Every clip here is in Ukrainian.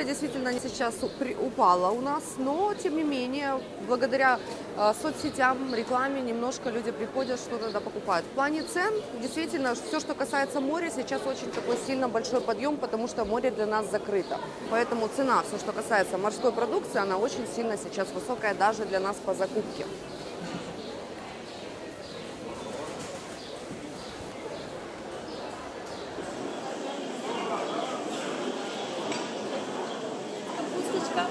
торговля действительно сейчас при- упала у нас, но тем не менее, благодаря э, соцсетям, рекламе, немножко люди приходят, что-то да, покупают. В плане цен, действительно, все, что касается моря, сейчас очень такой сильно большой подъем, потому что море для нас закрыто. Поэтому цена, все, что касается морской продукции, она очень сильно сейчас высокая даже для нас по закупке. Капусточка,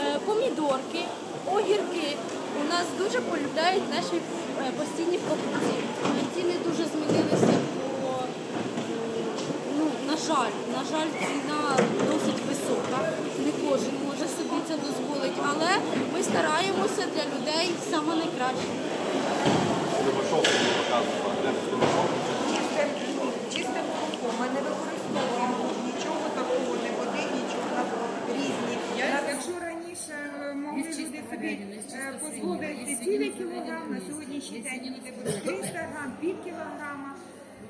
е, помідорки, огірки. У нас дуже полюбляють наші е, постійні покупці. Е, Ціни дуже змінилися по ну, на жаль, на жаль, ціна досить висока. Не кожен може собі це дозволити, але ми стараємося для людей саме найкраще. Чисте молоко. Ми не використовуємо собі е, дозволити цілий кілограм, на сьогоднішній день беруть 300 грам, пів кілограма.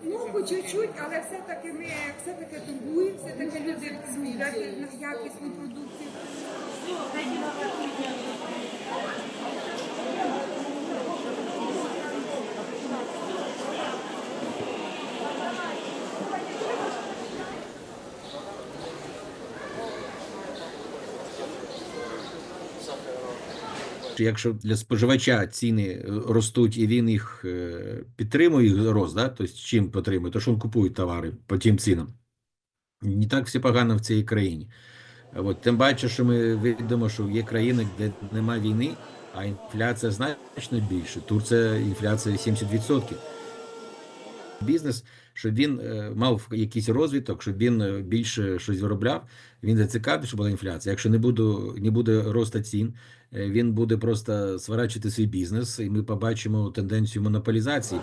Ну, по чуть-чуть, але все-таки ми все-таки торгуємо, все-таки люди люблять якісну продукцію. Якщо для споживача ціни е, ростуть і він їх е, підтримує їх рост, да? тобто чим підтримує, то що він купує товари по тим цінам. Не так все погано в цій країні. От, тим паче, що ми видимо, що є країни, де немає війни, а інфляція значно більше. Турція інфляція 70%. Бізнес, щоб він е, мав якийсь розвиток, щоб він е, більше щось виробляв, він зацікавив, щоб була інфляція. Якщо не буде, не буде росту цін, е, він буде просто сворачувати свій бізнес, і ми побачимо тенденцію монополізації.